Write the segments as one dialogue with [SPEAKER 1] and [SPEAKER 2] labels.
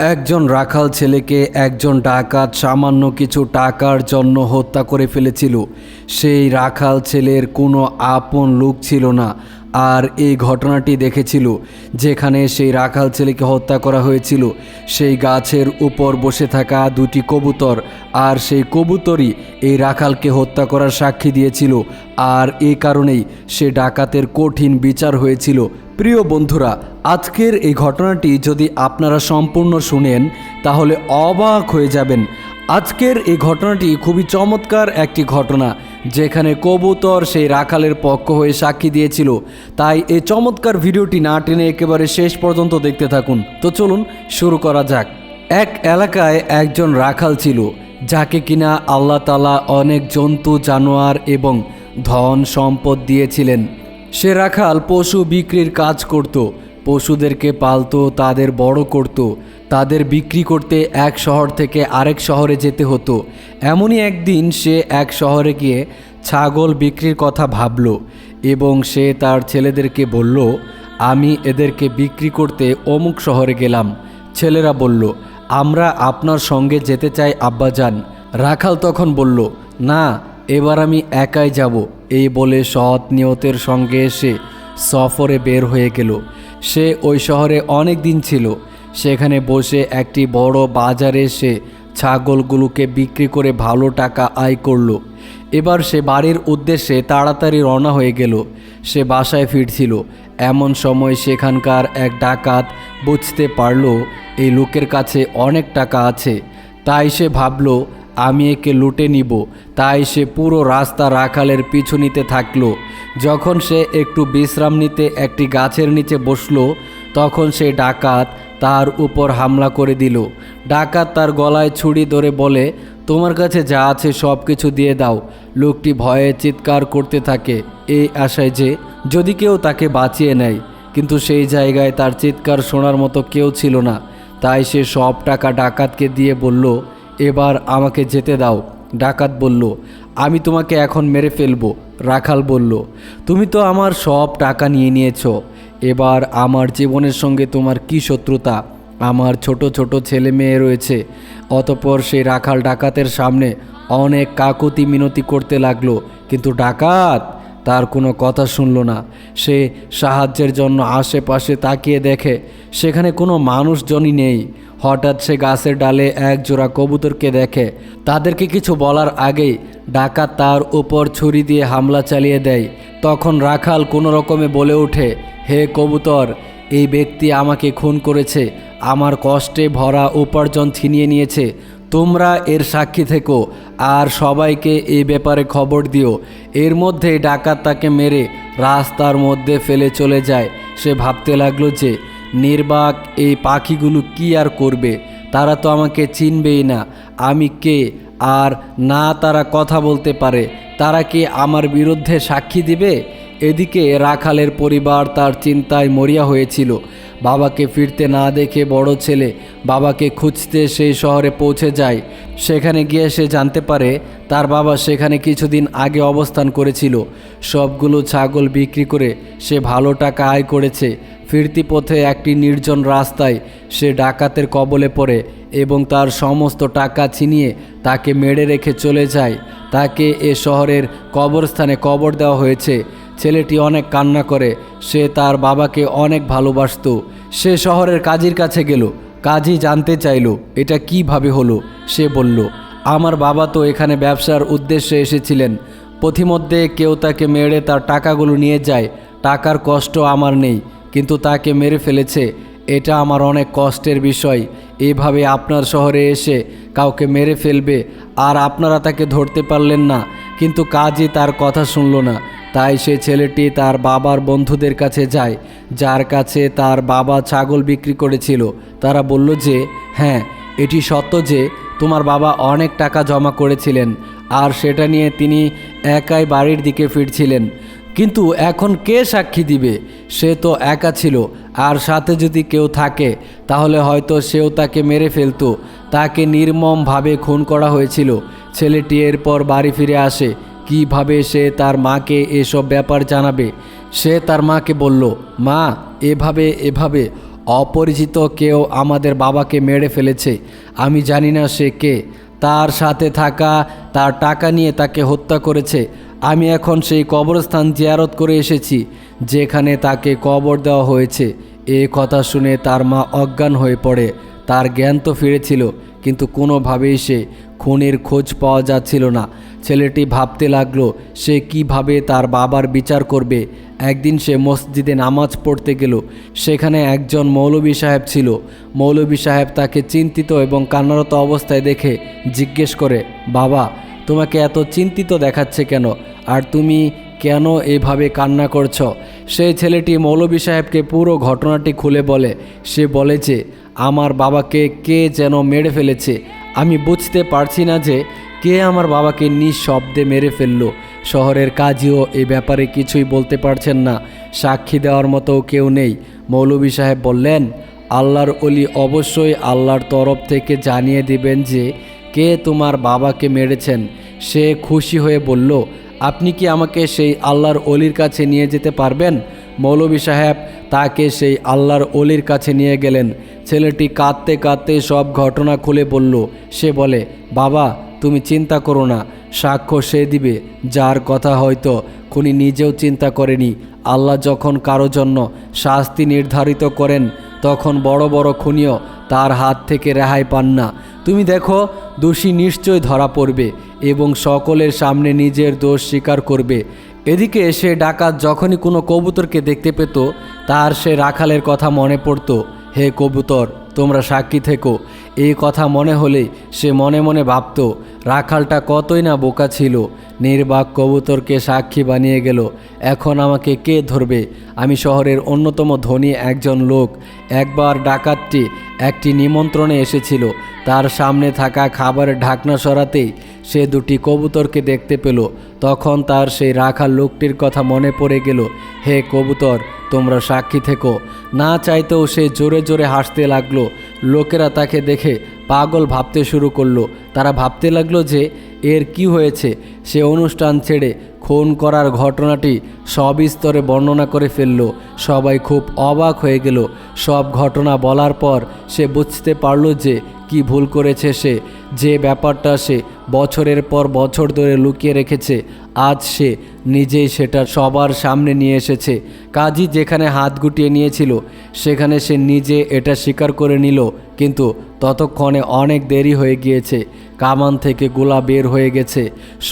[SPEAKER 1] একজন রাখাল ছেলেকে একজন ডাকাত সামান্য কিছু টাকার জন্য হত্যা করে ফেলেছিল। সেই রাখাল ছেলের কোনো আপন লোক ছিল না আর এই ঘটনাটি দেখেছিল, যেখানে সেই রাখাল ছেলেকে হত্যা করা হয়েছিল। সেই গাছের উপর বসে থাকা দুটি কবুতর আর সেই কবুতরই এই রাখালকে হত্যা করার সাক্ষী দিয়েছিল। আর এই কারণেই সে ডাকাতের কঠিন বিচার হয়েছিল প্রিয় বন্ধুরা, আজকের এই ঘটনাটি যদি আপনারা সম্পূর্ণ শুনেন, তাহলে অবাক হয়ে যাবেন। আজকের এই ঘটনাটি খুবই চমৎকার একটি ঘটনা, যেখানে কবুতর সেই রাখালের পক্ষ হয়ে সাক্ষী দিয়েছিল। তাই এই চমৎকার ভিডিওটি না টেনে একেবারে শেষ পর্যন্ত দেখতে থাকুন। তো চলুন শুরু করা যাক। এক এলাকায় একজন রাখাল ছিল, যাকে কিনা আল্লাহ তালা অনেক জন্তু, জানোয়ার এবং ধন সম্পদ দিয়েছিলেন। সে রাখাল পশু বিক্রির কাজ করত, পশুদেরকে পালতো, তাদের বড় করত, তাদের বিক্রি করতে এক শহর থেকে আরেক শহরে যেতে হতো। এমনই একদিন সে এক শহরে গিয়ে ছাগল বিক্রির কথা ভাবল এবং সে তার ছেলেদেরকে বলল, আমি এদেরকে বিক্রি করতে অমুক শহরে গেলাম। ছেলেরা বলল, আমরা আপনার সঙ্গে যেতে চাই, আব্বাজান। রাখাল তখন বলল, না এবার আমি একাই যাব। এই বলে সৎ নিয়তের সঙ্গে এসে সফরে বের হয়ে গেল। সে ওই শহরে অনেক দিন ছিল। সেখানে বসে একটি বড় বাজারে সে ছাগলগুলোকে বিক্রি করে ভালো টাকা আয় করল। এবার সে বাড়ির উদ্দেশ্যে তাড়াতাড়ি রওনা হয়ে গেল। সে বাসায় ফিরছিল। এমন সময় সেখানকার এক ডাকাত বুঝতে পারল, এই লোকের কাছে অনেক টাকা আছে। তাই সে ভাবলো আমি একে লুটে নিব। তাই সে পুরো রাস্তা রাখালের পিছু নিতে থাকল। যখন সে একটু বিশ্রাম নিতে একটি গাছের নিচে বসল, তখন সে ডাকাত তার উপর হামলা করে দিল। ডাকাত তার গলায় ছুরি ধরে বলে, তোমার কাছে যা আছে সব কিছু দিয়ে দাও। লোকটি ভয়ে চিৎকার করতে থাকে, এই আশায় যে যদি কেউ তাকে বাঁচিয়ে নেয়। কিন্তু সেই জায়গায় তার চিৎকার শোনার মতো কেউ ছিল না। তাই সে সব টাকা ডাকাতকে দিয়ে বলল এবার আমাকে যেতে দাও। ডাকাত বলল, আমি তোমাকে এখন মেরে ফেলব। রাখাল বলল, তুমি তো আমার সব টাকা নিয়ে নিয়েছ। এবার আমার জীবনের সঙ্গে তোমার কি শত্রুতা? আমার ছোট ছোট ছেলে মেয়ে রয়েছে। অতপর সেই রাখাল ডাকাতের সামনে অনেক কাকুতি মিনতি করতে লাগল। কিন্তু ডাকাত তার কোনো কথা শুনল না। সে সাহায্যের জন্য আশেপাশে তাকিয়ে দেখে, সেখানে কোনো মানুষজনই নেই। হঠাৎ সে গাছের ডালে এক জোড়া কবুতরকে দেখে। তাদেরকে কিছু বলার আগেই ডাকাত তার উপর ছুরি দিয়ে হামলা চালিয়ে দেয়। তখন রাখাল কোনো রকমে বলে ওঠে, হে কবুতর, এই ব্যক্তি আমাকে খুন করেছে। আমার কষ্টে ভরা উপার্জন ছিনিয়ে নিয়েছে। তোমরা এর সাক্ষী থেকো আর সবাইকে এই ব্যাপারে খবর দিও। এর মধ্যে ডাকাত তাকে মেরে রাস্তার মধ্যে ফেলে চলে যায়। সে ভাবতে লাগল যে নির্বাক এই পাখিগুলো কি আর করবে? তারা তো আমাকে চিনবেই না। আমি কে? আর না তারা কথা বলতে পারে। তারা কি আমার বিরুদ্ধে সাক্ষী দিবে? এদিকে রাখালের পরিবার তার চিন্তায় মরিয়া হয়েছিল। বাবাকে ফিরতে না দেখে বড় ছেলে বাবাকে খুঁজতে সেই শহরে পৌঁছে যায়। সেখানে গিয়ে সে জানতে পারে তার বাবা সেখানে কিছুদিন আগে অবস্থান করেছিল। সবগুলো ছাগল বিক্রি করে সে ভালো টাকা আয় করেছে। ফিরতি পথে একটি নির্জন রাস্তায় সে ডাকাতের কবলে পড়ে এবং তার সমস্ত টাকা ছিনিয়ে তাকে মেরে রেখে চলে যায়। তাকে এ শহরের কবরস্থানে কবর দেওয়া হয়েছে। ছেলেটি অনেক কান্না করে। সে তার বাবাকে অনেক ভালোবাসত। সে শহরের কাজীর কাছে গেল। কাজী জানতে চাইল, এটা কীভাবে হলো? সে বলল, আমার বাবা তো এখানে ব্যবসার উদ্দেশ্যে এসেছিলেন। পথিমধ্যে কেউ তাকে মেরে তার টাকাগুলো নিয়ে যায়। টাকার কষ্ট আমার নেই। কিন্তু তাকে মেরে ফেলেছে। এটা আমার অনেক কষ্টের বিষয়। এভাবে আপনার শহরে এসে কাউকে মেরে ফেলবে আর আপনারা তাকে ধরতে পারলেন না। কিন্তু কাজই তার কথা শুনল না। তাই সে ছেলেটি তার বাবার বন্ধুদের কাছে যায়। যার কাছে তার বাবা ছাগল বিক্রি করেছিল। তারা বলল যে হ্যাঁ এটি সত্য যে তোমার বাবা অনেক টাকা জমা করেছিলেন। আর সেটা নিয়ে তিনি একাই বাড়ির দিকে ফিরছিলেন। কিন্তু এখন কে সাক্ষী দিবে? সে তো একা ছিল। আর সাথে যদি কেউ থাকে, তাহলে হয়তো সেও তাকে মেরে ফেলতো। তাকে নির্মমভাবে খুন করা হয়েছিল। ছেলেটি এরপর বাড়ি ফিরে আসে। কীভাবে সে তার মাকে এসব ব্যাপার জানাবে? সে তার মাকে বলল, মা, এভাবে এভাবে। অপরিচিত কেউ আমাদের বাবাকে মেরে ফেলেছে। আমি জানি না সে কে। তার সাথে থাকা, তার টাকা নিয়ে তাকে হত্যা করেছে। আমি এখন সেই কবরস্থান জিয়ারত করে এসেছি, যেখানে তাকে কবর দেওয়া হয়েছে। এ কথা শুনে তার মা অজ্ঞান হয়ে পড়ে। তার জ্ঞান তো ফিরেছিল, কিন্তু কোনোভাবেই সে খুনের খোঁজ পাওয়া যাচ্ছিল না। ছেলেটি ভাবতে লাগল, সে কীভাবে তার বাবার বিচার করবে? একদিন সে মসজিদে নামাজ পড়তে গেল। সেখানে একজন মৌলবী সাহেব ছিল। মৌলবী সাহেব তাকে চিন্তিত এবং কান্নারত অবস্থায় দেখে জিজ্ঞেস করে, বাবা তোমাকে এত চিন্তিত দেখাচ্ছে কেন? আর তুমি কেন এভাবে কান্না করছ? সেই ছেলেটি মৌলবী সাহেবকে পুরো ঘটনাটি খুলে বলে। সে বলে যে, আমার বাবাকে কে যেন মেরে ফেলেছে? আমি বুঝতে পারছি না যে কে আমার বাবাকে নিঃশব্দে মেরে ফেলল। শহরের কাজীও এ ব্যাপারে কিছুই বলতে পারছেন না। সাক্ষী দেওয়ার মতো কেউ নেই। মৌলবী সাহেব বললেন, আল্লাহর অলি অবশ্যই আল্লাহর তরফ থেকে জানিয়ে দিবেন যে কে তোমার বাবাকে মেরেছেন? সে খুশি হয়ে বলল, আপনি কি আমাকে সেই আল্লাহর অলির কাছে নিয়ে যেতে পারবেন? মৌলবী সাহেব তাকে সেই আল্লাহর অলির কাছে নিয়ে গেলেন। ছেলেটি কাঁদতে কাঁদতে সব ঘটনা খুলে বলল, সে বলে, বাবা, তুমি চিন্তা করো না, সাক্ষ্য সে দিবে, যার কথা হয়তো খুনি নিজেও চিন্তা করেনি। আল্লাহ যখন কারও জন্য শাস্তি নির্ধারিত করেন, তখন বড় বড় খুনিও তার হাত থেকে রেহাই পান না। তুমি দেখো, দোষী নিশ্চয় ধরা পড়বে এবং সকলের সামনে নিজের দোষ স্বীকার করবে। এদিকে সে ডাকাত যখনই কোনো কবুতরকে দেখতে পেত, তার সে রাখালের কথা মনে পড়তো, হে কবুতর তোমরা সাক্ষী থেকো। এই কথা মনে হলে সে মনে মনে ভাবত, রাখালটা কতই না বোকা ছিল। নির্বাক কবুতরকে সাক্ষী বানিয়ে গেল, এখন আমাকে কে ধরবে? আমি শহরের অন্যতম ধনী একজন লোক। একবার ডাকাতটি একটি নিমন্ত্রণে এসেছিল। তার সামনে থাকা খাবারের ঢাকনা সরাতেই সে দুটি কবুতরকে দেখতে পেল। তখন তার সেই রাখা লোকটির কথা মনে পড়ে গেল, হে কবুতর, তোমরা সাক্ষী থেকো। না চাইতেও সে জোরে জোরে হাসতে লাগল। লোকেরা তাকে দেখে পাগল ভাবতে শুরু করল। তারা ভাবতে লাগল যে, এর কি হয়েছে? সে অনুষ্ঠান ছেড়ে খুন করার ঘটনাটি সবিস্তরে বর্ণনা করে ফেলল। সবাই খুব অবাক হয়ে গেল। সব ঘটনা বলার পর সে বুঝতে পারল যে, কি ভুল করেছে সে। যে ব্যাপারটা সে বছরের পর বছর ধরে লুকিয়ে রেখেছে, আজ সে নিজেই সেটা সবার সামনে নিয়ে এসেছে। কাজী যেখানে হাত গুটিয়ে নিয়েছিল, সেখানে সে নিজে এটা স্বীকার করে নিল, কিন্তু ততক্ষণে অনেক দেরি হয়ে গিয়েছে। কামান থেকে গোলা বের হয়ে গেছে।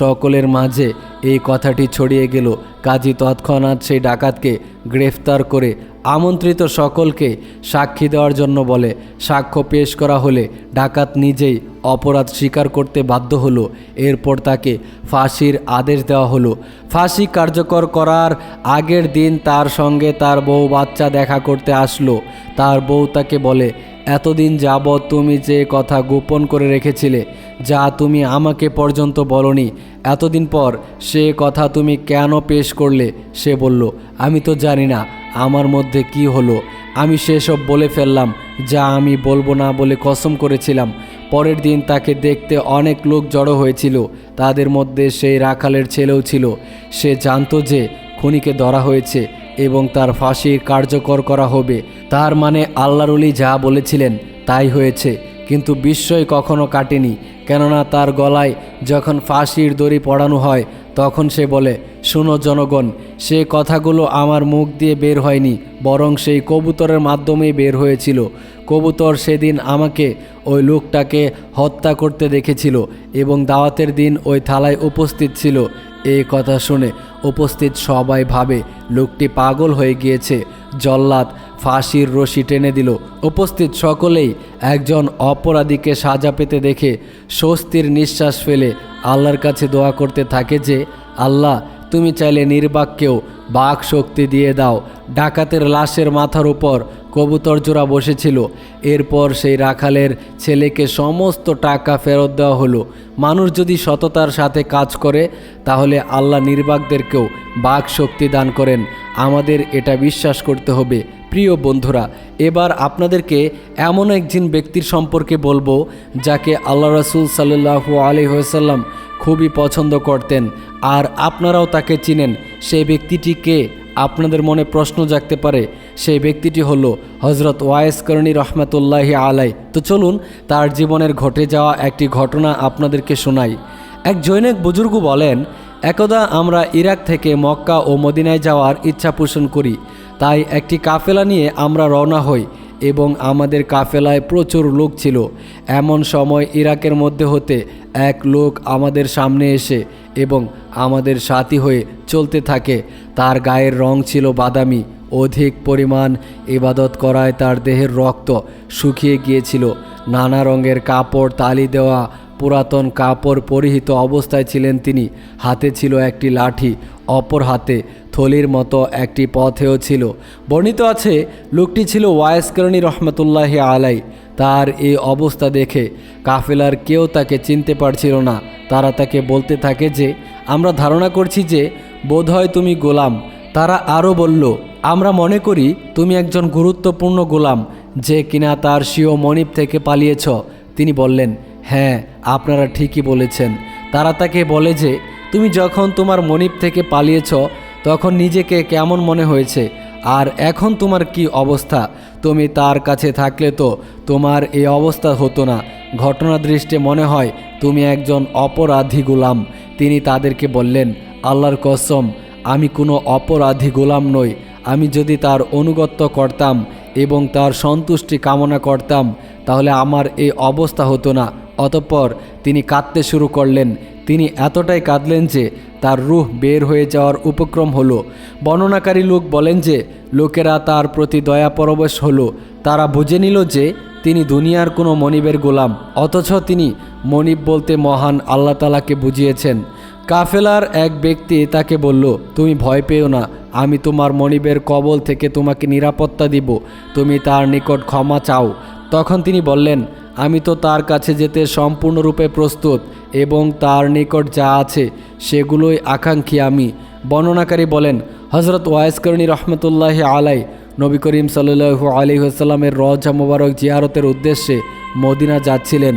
[SPEAKER 1] সকলের মাঝে এই কথাটি ছড়িয়ে গেল। কাজী তৎক্ষণাৎ সেই ডাকাতকে গ্রেফতার করে আমন্ত্রিত সকলকে সাক্ষী দেওয়ার জন্য বলে। সাক্ষ্য পেশ করা হলে ডাকাত নিজেই অপরাধ স্বীকার করতে বাধ্য হলো। এরপর তাকে ফাঁসির আদেশ দেওয়া হলো। ফাঁসি কার্যকর করার আগের দিন তার সঙ্গে তার বউ বাচ্চা দেখা করতে আসলো। তার বউ তাকে বলে এতদিন যাবৎ তুমি যে কথা গোপন করে রেখেছিলে, যা তুমি আমাকে পর্যন্ত বলনি, এতদিন পর সে কথা তুমি কেন পেশ করলে? সে বলল, আমি তো জানি না আমার মধ্যে কি হলো। আমি সেসব বলে ফেললাম, যা আমি বলব না বলে কসম করেছিলাম। পরের দিন তাকে দেখতে অনেক লোক জড়ো হয়েছিল। তাদের মধ্যে সেই রাখালের ছেলেও ছিল। সে জানতো যে খুনিকে ধরা হয়েছে এবং তার ফাঁসি কার্যকর করা হবে। তার মানে আল্লাহরুলি যা বলেছিলেন তাই হয়েছে, কিন্তু বিস্ময় কখনো কাটেনি, কেননা তার গলায় যখন ফাঁসির দড়ি পড়ানো হয়, তখন সে বলে, শুনো জনগণ, সে কথাগুলো আমার মুখ দিয়ে বের হয়নি, বরং সেই কবুতরের মাধ্যমেই বের হয়েছিল। কবুতর সেদিন আমাকে ওই লোকটাকে হত্যা করতে দেখেছিল এবং দাওয়াতের দিন ওই থালায় উপস্থিত ছিল। এই কথা শুনে উপস্থিত সবাই ভাবে লোকটি পাগল হয়ে গিয়েছে। জল্লাদ ফাঁসির রশি টেনে দিল। উপস্থিত সকলেই একজন অপরাধীকে সাজা পেতে দেখে স্বস্তির নিঃশ্বাস ফেলে আল্লাহর কাছে দোয়া করতে থাকে যে, আল্লাহ, তুমি চাইলে নির্বাককেও বাক শক্তি দিয়ে দাও। ডাকাতের লাশের মাথার উপর কবুতর জোড়া বসেছিল। এরপর সেই রাখালের ছেলেকে সমস্ত টাকা ফেরত দেওয়া হলো। মানুষ যদি সততার সাথে কাজ করে, তাহলে আল্লাহ নির্বাকদেরকেও বাক শক্তি দান করেন। আমাদের এটা বিশ্বাস করতে হবে। প্রিয় বন্ধুরা, এবার আপনাদেরকে এমন একজন ব্যক্তির সম্পর্কে বলব, যাকে আল্লাহ রসুল সাল্লু আলি সাল্লাম খুবই পছন্দ করতেন। আর আপনারাও তাকে চিনেন। সেই ব্যক্তিটি কে? আপনাদের মনে প্রশ্ন জাগতে পারে, সেই ব্যক্তিটি হল হজরত ওয়াইস করণী রহমতুল্লাহি আলাই তো চলুন, তার জীবনের ঘটে যাওয়া একটি ঘটনা আপনাদেরকে শোনাই। এক জৈনিক বুজুর্গ বলেন, একদা আমরা ইরাক থেকে মক্কা ও মদিনায় যাওয়ার ইচ্ছা পোষণ করি। তাই একটি কাফেলা নিয়ে আমরা রওনা হই এবং আমাদের কাফেলায় প্রচুর লোক ছিল। এমন সময় ইরাকের মধ্যে হতে এক লোক আমাদের সামনে এসে এবং আমাদের সাথী হয়ে চলতে থাকে। তার গায়ের রং ছিল বাদামি, অধিক পরিমাণ ইবাদত করায় তার দেহের রক্ত শুকিয়ে গিয়েছিল। নানা রঙের কাপড়, তালি দেওয়া, পুরাতন কাপড় পরিহিত অবস্থায় ছিলেন তিনি। হাতে ছিল একটি লাঠি, অপর হাতে থলির মতো একটি পথেও ছিল। বর্ণিত আছে, লোকটি ছিল ওয়াইসকরণী রহমতুল্লাহ আলাই। তার এই অবস্থা দেখে কাফেলার কেউ তাকে চিনতে পারছিল না। তারা তাকে বলতে থাকে যে, আমরা ধারণা করছি যে, বোধহয় তুমি গোলাম। তারা আরও বলল, আমরা মনে করি তুমি একজন গুরুত্বপূর্ণ গোলাম, যে কিনা তার স্বীয় মনিব থেকে পালিয়েছ। তিনি বললেন হ্যাঁ আপনারা ঠিকই বলেছেন। তারা তাকে বলে যে, তুমি যখন তোমার মনিব থেকে পালিয়েছ তখন নিজেকে কেমন মনে হয়েছে? আর এখন তোমার কি অবস্থা? তুমি তার কাছে থাকলে তো তোমার এই অবস্থা হতো না। ঘটনা দৃষ্টে মনে হয়, তুমি একজন অপরাধী গোলাম। তিনি তাদেরকে বললেন, আল্লাহর কসম, আমি কোনো অপরাধী গোলাম নই। আমি যদি তার অনুগত্য করতাম এবং তার সন্তুষ্টি কামনা করতাম, তাহলে আমার এই অবস্থা হতো না। অতঃপর তিনি কাঁদতে শুরু করলেন। তিনি এতটাই কাঁদলেন যে তার রুহ বের হয়ে যাওয়ার উপক্রম হলো। বর্ণনাকারী লোক বলেন যে, লোকেরা তার প্রতি দয়া পরবশ হলো। তারা বুঝে নিল যে তিনি দুনিয়ার কোনো মনিবের গোলাম, অথচ তিনি মনিব বলতে মহান আল্লাহ তালাকে বুঝিয়েছেন। কাফেলার এক ব্যক্তি তাকে বলল, তুমি ভয় পেও না, আমি তোমার মনিবের কবল থেকে তোমাকে নিরাপত্তা দিব, তুমি তার নিকট ক্ষমা চাও। তখন তিনি বললেন আমি তো তার কাছে যেতে সম্পূর্ণরূপে প্রস্তুত এবং তার নিকট যা আছে সেগুলোই আকাঙ্ক্ষী আমি। বর্ণনাকারী বলেন হজরত ওয়াইসকরণী রহমতুল্লাহ আলাই নবী করিম সাল্লু আলী আসাল্লামের রজা মোবারক জিয়ারতের উদ্দেশ্যে মদিনা যাচ্ছিলেন।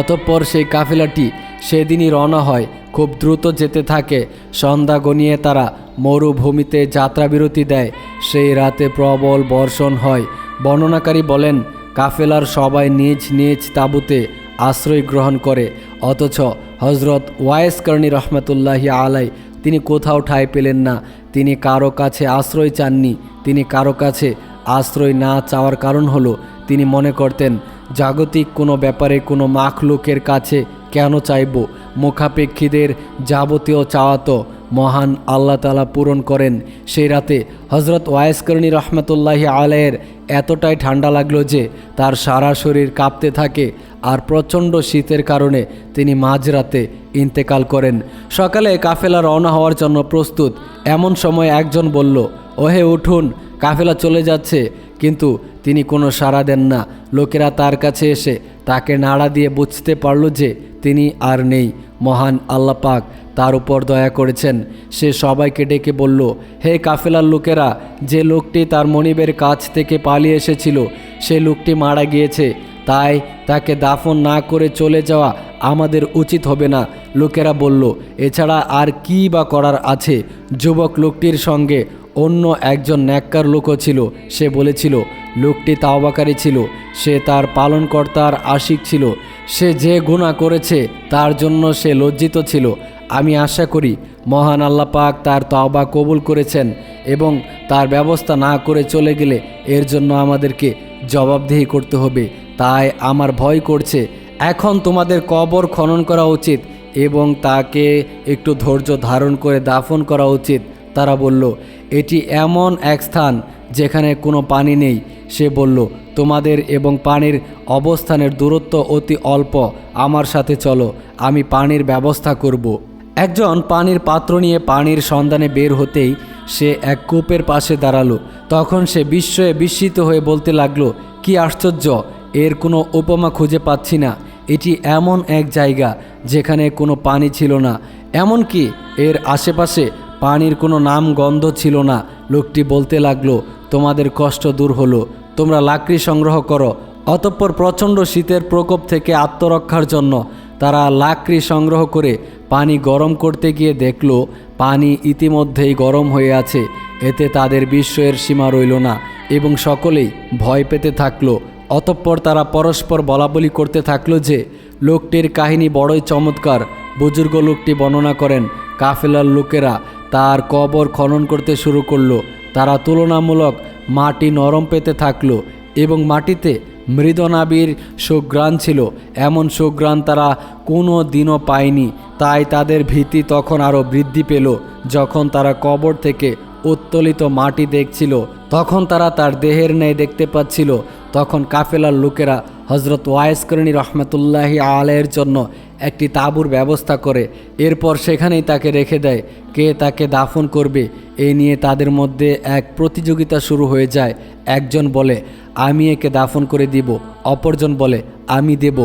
[SPEAKER 1] অতঃপর সেই কাফিলাটি সেদিনই রওনা হয়, খুব দ্রুত যেতে থাকে। সন্ধ্যা গনিয়ে তারা মরুভূমিতে যাত্রাবিরতি দেয়। সেই রাতে প্রবল বর্ষণ হয়। বর্ণনাকারী বলেন কাফেলার সবাই নিজ নিজ তাঁবুতে আশ্রয় গ্রহণ করে, অথচ হজরত ওয়াইস কর্ণী রহমতুল্লাহি আলাই তিনি কোথাও ঠাঁই পেলেন না। তিনি কারও কাছে আশ্রয় চাননি। তিনি কারও কাছে আশ্রয় না চাওয়ার কারণ হলো, তিনি মনে করতেন, জাগতিক কোনো ব্যাপারে কোনো মাখলুকের কাছে কেন চাইব? মুখাপেক্ষীদের যাবতীয় চাওয়া তো মহান আল্লাহ তালা পূরণ করেন। সেই রাতে হজরত ওয়াইসকরণী রহমতুল্লাহি আলাইয়ের এতটাই ঠান্ডা লাগল যে তার সারা শরীর কাঁপতে থাকে আর প্রচণ্ড শীতের কারণে তিনি মাঝরাতে ইন্তেকাল করেন। সকালে কাফেলা রওনা হওয়ার জন্য প্রস্তুত। এমন সময় একজন বলল, ওহে, উঠুন, কাফেলা চলে যাচ্ছে। কিন্তু তিনি কোনো সাড়া দেন না। লোকেরা তার কাছে এসে তাকে নাড়া দিয়ে বুঝতে পারল যে তিনি আর নেই। মহান আল্লাহ পাক তার উপর দয়া করেছেন। সে সবাইকে ডেকে বলল, হে কাফেলার লোকেরা, যে লোকটি তার মনিবের কাছ থেকে পালিয়ে এসেছিল, সে লোকটি মারা গিয়েছে। তাই তাকে দাফন না করে চলে যাওয়া আমাদের উচিত হবে না। লোকেরা বলল, এছাড়া আর কি বা করার আছে? যুবক লোকটির সঙ্গে অন্য একজন ন্যাক্কার লোকও ছিল। সে বলেছিল, লোকটি তাওবাকারী ছিল। সে তার পালনকর্তার আশিক ছিল। সে যে গুণা করেছে, তার জন্য সে লজ্জিত ছিল। আমি আশা করি, মহান আল্লাহ পাক তার তাওবা কবুল করেছেন এবং তার ব্যবস্থা না করে চলে গেলে এর জন্য আমাদেরকে জবাবদিহি করতে হবে। তাই আমার ভয় করছে। এখন তোমাদের কবর খনন করা উচিত এবং তাকে একটু ধৈর্য ধারণ করে দাফন করা উচিত। তারা বলল, এটি এমন এক স্থান যেখানে কোনো পানি নেই। সে বলল, তোমাদের এবং পানির অবস্থানের দূরত্ব অতি অল্প। আমার সাথে চলো, আমি পানির ব্যবস্থা করব। একজন পানির পাত্র নিয়ে পানির সন্ধানে বের হতেই সে এক কূপের পাশে দাঁড়াল। তখন সে বিস্ময়ে বিস্মিত হয়ে বলতে লাগল, কি আশ্চর্য! এর কোনো উপমা খুঁজে পাচ্ছি না। এটি এমন এক জায়গা যেখানে কোনো পানি ছিল না। এমনকি এর আশেপাশে পানির কোনো নাম গন্ধ ছিল না। লোকটি বলতে লাগল, তোমাদের কষ্ট দূর হলো, তোমরা লাকড়ি সংগ্রহ করো। অতঃপর প্রচণ্ড শীতের প্রকোপ থেকে আত্মরক্ষার জন্য তারা লাকড়ি সংগ্রহ করে পানি গরম করতে গিয়ে দেখল, পানি ইতিমধ্যেই গরম হয়ে আছে। এতে তাদের বিস্ময়ের সীমা রইল না এবং সকলেই ভয় পেতে থাকল। অতঃপর তারা পরস্পর বলাবলি করতে থাকল যে, লোকটির কাহিনী বড়ই চমৎকার। বুজুর্গ লোকটি বর্ণনা করেন, কাফেলার লোকেরা তার কবর খনন করতে শুরু করল। তারা তুলনামূলক মাটি নরম পেতে থাকল এবং মাটিতে মৃদনাবির সুগ্রাণ ছিল। এমন সুগ্রাণ তারা কোনো দিনও পায়নি। তাই তাদের ভীতি তখন আরও বৃদ্ধি পেল। যখন তারা কবর থেকে উত্তোলিত মাটি দেখছিল, তখন তারা তার দেহের ন্যায় দেখতে পাচ্ছিল। তখন কাফেলার লোকেরা হজরত ওয়াইসকরণী রহমতুল্লাহি আলের জন্য একটি তাঁবুর ব্যবস্থা করে। এরপর সেখানেই তাকে রেখে দেয়। কে তাকে দাফন করবে এই নিয়ে তাদের মধ্যে এক প্রতিযোগিতা শুরু হয়ে যায়। একজন বলে, আমি একে দাফন করে দিব। অপরজন বলে, আমি দেব।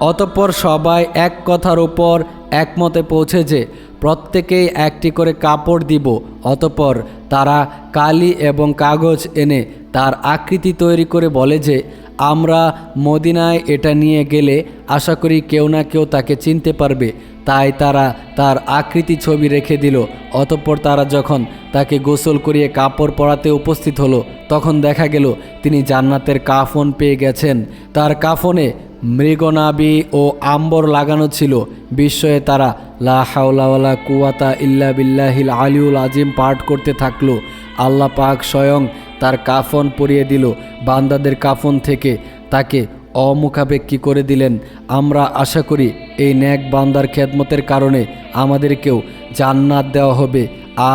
[SPEAKER 1] অতঃপর সবাই এক কথার উপর একমতে পৌঁছে যে, প্রত্যেকেই একটি করে কাপড় দিব। অতপর তারা কালি এবং কাগজ এনে তার আকৃতি তৈরি করে বলে যে আমরা মদিনায় এটা নিয়ে গেলে আশা করি কেউ না কেউ তাকে চিনতে পারবে। তাই তারা তার আকৃতি ছবি রেখে দিল। অতঃপর তারা যখন তাকে গোসল করিয়ে কাপড় পরাতে উপস্থিত হলো, তখন দেখা গেল তিনি জান্নাতের কাফন পেয়ে গেছেন। তার কাফনে মৃগনাবি ও আম্বর লাগানো ছিল। বিস্ময়ে তারা লা হাওলাওয়ালা কুয়াতা ইল্লা বিল্লাহিল আলিউল আজিম পাঠ করতে থাকল। আল্লাহ পাক স্বয়ং তার কাফন পরিয়ে দিল। বান্দাদের কাফন থেকে তাকে অমুখাপেক্ষী করে দিলেন। আমরা আশা করি এই ন্যাক বান্দার খেদমতের কারণে আমাদেরকেও জান্নাত দেওয়া হবে।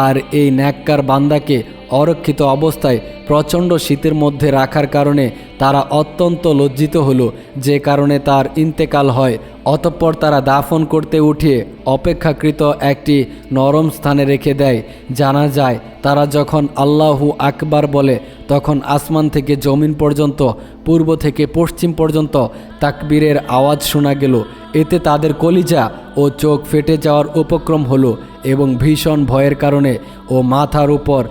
[SPEAKER 1] আর এই ন্যাক্কার বান্দাকে অরক্ষিত অবস্থায় প্রচণ্ড শীতের মধ্যে রাখার কারণে তারা অত্যন্ত লজ্জিত হলো। যে কারণে তার ইন্তেকাল হয়। অতঃপর তারা দাফন করতে উঠিয়ে অপেক্ষাকৃত একটি নরম স্থানে রেখে দেয়। জানা যায়, তারা যখন আল্লাহু আকবার বলে, তখন আসমান থেকে জমিন পর্যন্ত, পূর্ব থেকে পশ্চিম পর্যন্ত তাকবীরের আওয়াজ শোনা গেল। এতে তাদের কলিজা ও চোখ ফেটে যাওয়ার উপক্রম হলো এবং ভীষণ ভয়ের কারণে ও মাথার উপর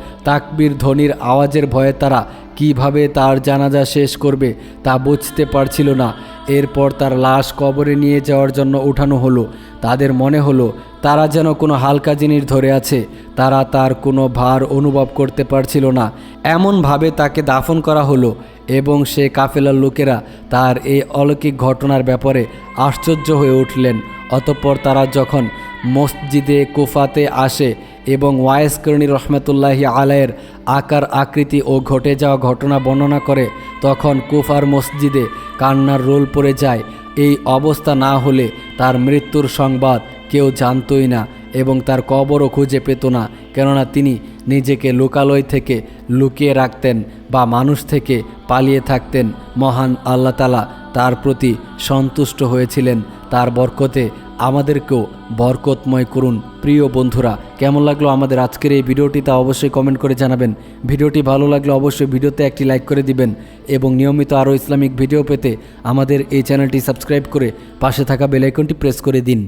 [SPEAKER 1] তাকবীর ধ্বনির আওয়াজের ভয়ে তারা কীভাবে তার জানাজা শেষ করবে তা বুঝতে পারছিল না। এরপর তার লাশ কবরে নিয়ে যাওয়ার জন্য উঠানো হলো। তাদের মনে হলো, তারা যেন কোনো হালকা জিনিস ধরে আছে। তারা তার কোনো ভার অনুভব করতে পারছিল না। এমনভাবে তাকে দাফন করা হলো এবং সে কাফেলার লোকেরা তার এই অলৌকিক ঘটনার ব্যাপারে আশ্চর্য হয়ে উঠলেন। অতঃপর তারা যখন মসজিদে কুফাতে আসে এবং ওয়াইসকর্ণী রহমতুল্লাহি আলায়ের আকার, আকৃতি ও ঘটে যাওয়া ঘটনা বর্ণনা করে, তখন কুফার মসজিদে কান্নার রোল পড়ে যায়। এই অবস্থা না হলে তার মৃত্যুর সংবাদ কেউ জানতই না এবং তার কবরও খুঁজে পেত না। কেননা তিনি নিজেকে লোকালয় থেকে লুকিয়ে রাখতেন বা মানুষ থেকে পালিয়ে থাকতেন মহান আল্লাহ তালা তার প্রতি সন্তুষ্ট হয়েছিলেন। তার বরকতে আমাদেরকেও বরকতময় করুন। প্রিয় বন্ধুরা, কেমন লাগল আমাদের আজকের এই ভিডিওটি তা অবশ্যই কমেন্ট করে জানাবেন। ভিডিওটি ভালো লাগলে অবশ্যই ভিডিওতে একটি লাইক করে দিবেন এবং নিয়মিত আরও ইসলামিক ভিডিও পেতে আমাদের এই চ্যানেলটি সাবস্ক্রাইব করে পাশে থাকা বেলাইকনটি প্রেস করে দিন।